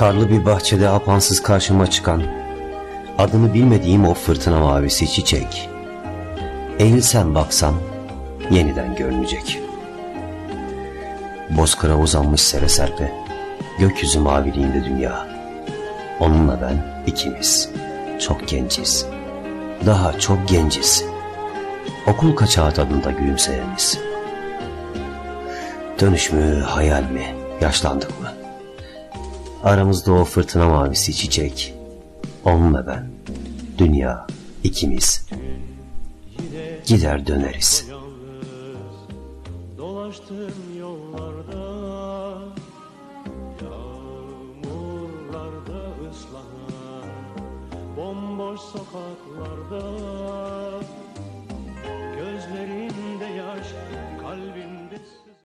Karlı bir bahçede apansız karşıma çıkan, adını bilmediğim o fırtına mavisi çiçek. Eğilsem baksam yeniden görünecek. Bozkıra uzanmış sere serpe, gökyüzü maviliğinde dünya. Onunla ben ikimiz, çok genciz. Daha çok genciz. Okul kaçağı tadında gülümseyeniz. Dönüş mü, hayal mi, yaşlandık mı? Aramızda o fırtına mavisi çiçek. Onunla ben, dünya, ikimiz. Gider döneriz. Dolaştım yollarda Yağmurlarda ıslanan Bomboş sokaklarda